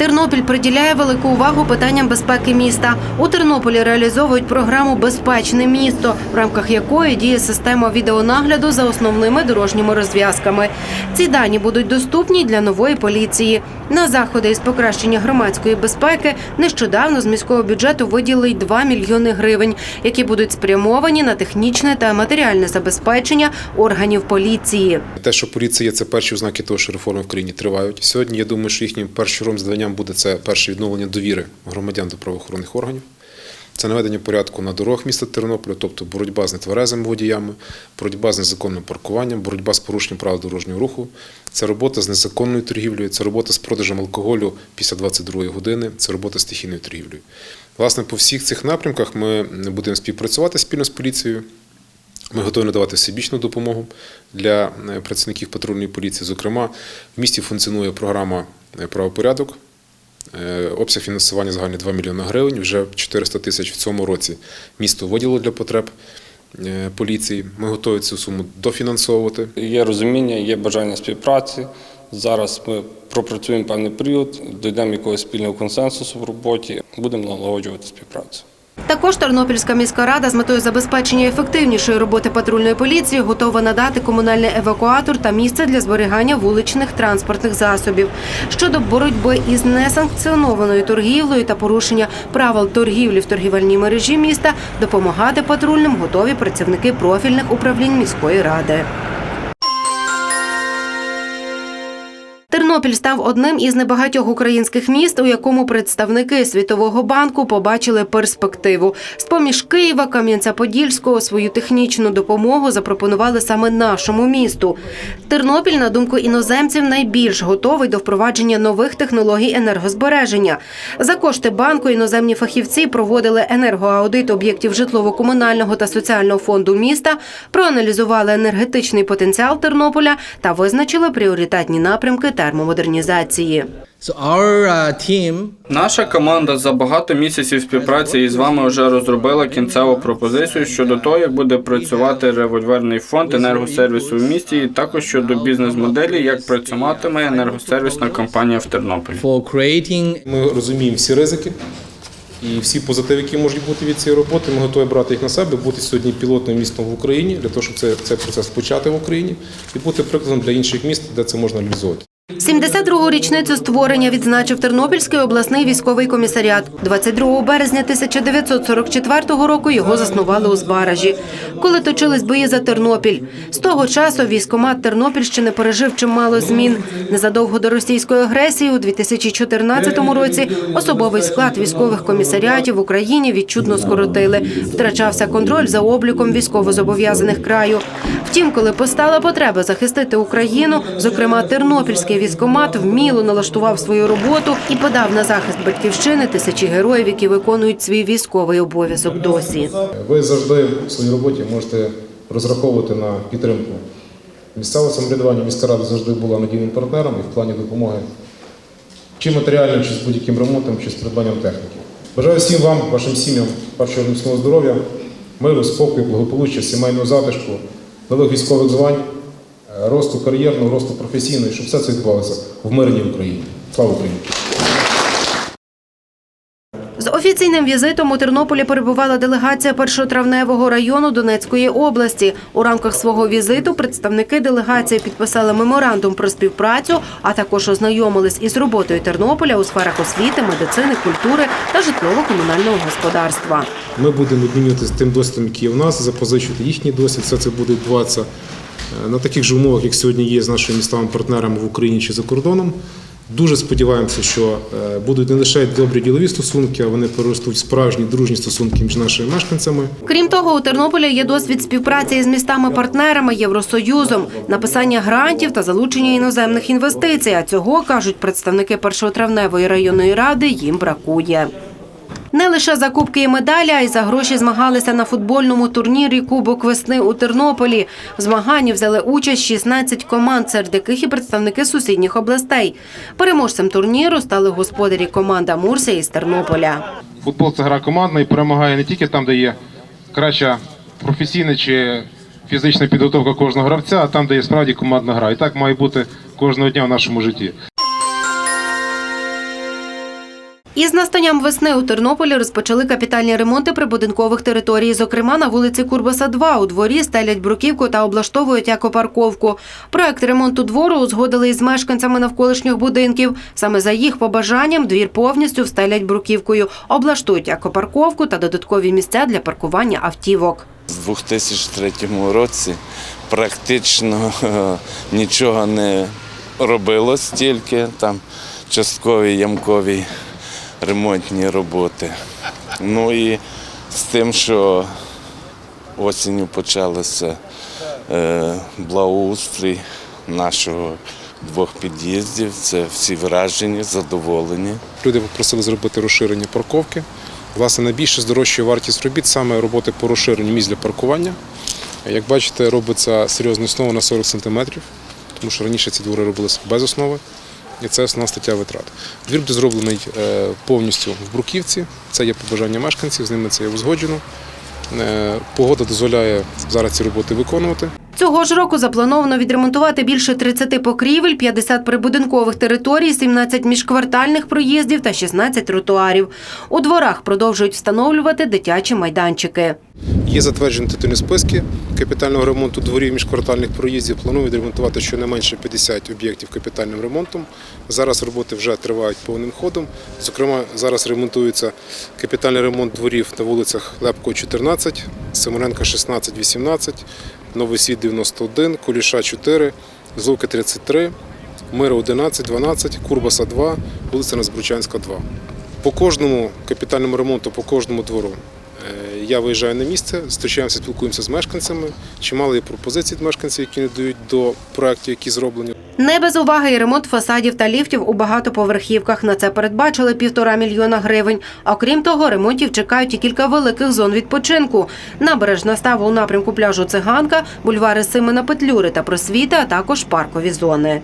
Тернопіль приділяє велику увагу питанням безпеки міста. У Тернополі реалізовують програму Безпечне місто, в рамках якої діє система відеонагляду за основними дорожніми розв'язками. Ці дані будуть доступні для нової поліції. На заходи із покращення громадської безпеки нещодавно з міського бюджету виділили й 2 мільйони гривень, які будуть спрямовані на технічне та матеріальне забезпечення органів поліції. Те, що поліція є, це перші ознаки того, що реформи в країні тривають. Сьогодні я думаю, що їхнім першим завданням буде це перше відновлення довіри громадян до правоохоронних органів. Це наведення порядку на дорогах міста Тернополя, тобто боротьба з нетверезими водіями, боротьба з незаконним паркуванням, боротьба з порушенням правил дорожнього руху. Це робота з незаконною торгівлею, це робота з продажем алкоголю після 22 години, це робота з стихійною торгівлею. Власне, по всіх цих напрямках ми будемо співпрацювати спільно з поліцією. Ми готові надавати всебічну допомогу для е, працівників патрульної поліції. Зокрема, в місті функціонує програма е, правопорядок. Е, Обсяг фінансування загальний 2 мільйони гривень. Вже 400 тисяч в цьому році місто виділило для потреб е, поліції. Ми готові цю суму дофінансовувати. Є розуміння, є бажання співпраці. Зараз ми пропрацюємо певний період, дійдемо якогось спільного консенсусу в роботі, будемо налагоджувати співпрацю. Також Тернопільська міська рада з метою забезпечення ефективнішої роботи патрульної поліції готова надати комунальний евакуатор та місце для зберігання вуличних транспортних засобів. Щодо боротьби із несанкціонованою торгівлею та порушення правил торгівлі в торгівельній мережі міста, допомагати патрульним готові працівники профільних управлінь міської ради. Тернопіль став одним із небагатьох українських міст, у якому представники Світового банку побачили перспективу. З поміж Києва, Кам'янця-Подільського свою технічну допомогу запропонували саме нашому місту. Тернопіль, на думку іноземців, найбільш готовий до впровадження нових технологій енергозбереження. За кошти банку іноземні фахівці проводили енергоаудит об'єктів житлово-комунального та соціального фонду міста, проаналізували енергетичний потенціал Тернополя та визначили пріоритетні напрямки термомодернізації. So our uh, Наша команда за багато місяців співпраці із вами вже розробила кінцеву пропозицію щодо того, як буде працювати револьверний фонд енергосервісу в місті, і також щодо бізнес-моделі, як працюватиме енергосервісна компанія в Тернополі. Ми розуміємо всі ризики і всі позитиви, які можуть бути від цієї роботи. Ми готові брати їх на себе, бути сьогодні пілотним містом в Україні для того, щоб це, цей процес почати в Україні і бути прикладом для інших міст, де це можна реалізовувати. 72-гу річницю створення відзначив Тернопільський обласний військовий комісаріат. 22 березня 1944 року його заснували у Збаражі, коли точились бої за Тернопіль. З того часу військомат Тернопільщини пережив чимало змін. Незадовго до російської агресії у 2014 році особовий склад військових комісаріатів в Україні відчутно скоротили. Втрачався контроль за обліком військовозобов'язаних краю. Втім, коли постала потреба захистити Україну, зокрема Тернопільський військомат вміло налаштував свою роботу і подав на захист батьківщини тисячі героїв, які виконують свій військовий обов'язок досі. Ви завжди в своїй роботі можете розраховувати на підтримку. Місцеве самоврядування міська рада завжди була надійним партнером і в плані допомоги чи матеріальним, чи з будь-яким ремонтом, чи з придбанням техніки. Бажаю всім вам, вашим сім'ям, першого міцного здоров'я, миру, спокою, благополуччя, сімейного затишку, нових військових звань, росту кар'єрного, росту професійного, і щоб все це відбувалося в мирній Україні. Слава Україні! З офіційним візитом у Тернополі перебувала делегація першотравневого району Донецької області. У рамках свого візиту представники делегації підписали меморандум про співпрацю, а також ознайомились із роботою Тернополя у сферах освіти, медицини, культури та житлово-комунального господарства. Ми будемо обмінюватися тим досвідом, який є в нас, запозичувати їхній досвід. Все це буде відбуватися на таких же умовах, як сьогодні є з нашими містами-партнерами в Україні чи за кордоном. Дуже сподіваємося, що е, будуть не лише добрі ділові стосунки, а вони переростуть справжні дружні стосунки між нашими мешканцями. Крім того, у Тернополі є досвід співпраці із містами-партнерами Євросоюзом, написання грантів та залучення іноземних інвестицій. А цього кажуть представники першотравневої районної ради. Їм бракує. Не лише за кубки і медалі, а й за гроші змагалися на футбольному турнірі Кубок весни у Тернополі. В змаганні взяли участь 16 команд, серед яких і представники сусідніх областей. Переможцем турніру стали господарі команда Мурсія із Тернополя. Футбол це гра командна і перемагає не тільки там, де є краща професійна чи фізична підготовка кожного гравця, а там, де є справді командна гра. І так має бути кожного дня в нашому житті. Із настанням весни у Тернополі розпочали капітальні ремонти прибудинкових територій. Зокрема, на вулиці Курбаса 2 у дворі стелять бруківку та облаштовують екопарковку. Проект ремонту двору узгодили із мешканцями навколишніх будинків. Саме за їх побажанням двір повністю встелять бруківкою, облаштують екопарковку та додаткові місця для паркування автівок. З 2003 році практично е, нічого не робилось, тільки там часткові ямкові ремонтні роботи. Ну і з тим, що осінню почалося е, благоустрій нашого двох під'їздів. Це всі вражені, задоволені. Люди попросили зробити розширення парковки. Власне, найбільше здорожчує вартість робіт саме роботи по розширенню місць для паркування. Як бачите, робиться серйозна основа на 40 см, тому що раніше ці двори робилися без основи. І це основна стаття витрат. Двір буде зроблений е, повністю в бруківці. Це є побажання мешканців, з ними це є узгоджено. Е, Погода дозволяє зараз ці роботи виконувати. Цього ж року заплановано відремонтувати більше 30 покрівель, 50 прибудинкових територій, 17 міжквартальних проїздів та 16 тротуарів. У дворах продовжують встановлювати дитячі майданчики. Є затверджені титульні списки капітального ремонту дворів міжквартальних проїздів. Планують відремонтувати щонайменше 50 об'єктів капітальним ремонтом. Зараз роботи вже тривають повним ходом. Зокрема, зараз ремонтується капітальний ремонт дворів на вулицях Лепко 14, Симоненка 16, 18, Новий Світ 91, Куліша 4, Злуки 33, Мира 11, 12, Курбаса 2, вулиця Назбручанська 2. По кожному капітальному ремонту, по кожному двору е, я виїжджаю на місце, зустрічаємося, спілкуємося з мешканцями. Чимало є пропозицій від мешканців, які не дають до проєктів, які зроблені. Не без уваги і ремонт фасадів та ліфтів у багатоповерхівках. На це передбачили півтора мільйона гривень. Окрім того, ремонтів чекають і кілька великих зон відпочинку. Набережна ставу у напрямку пляжу Циганка, бульвари Симона Петлюри та Просвіти, а також паркові зони.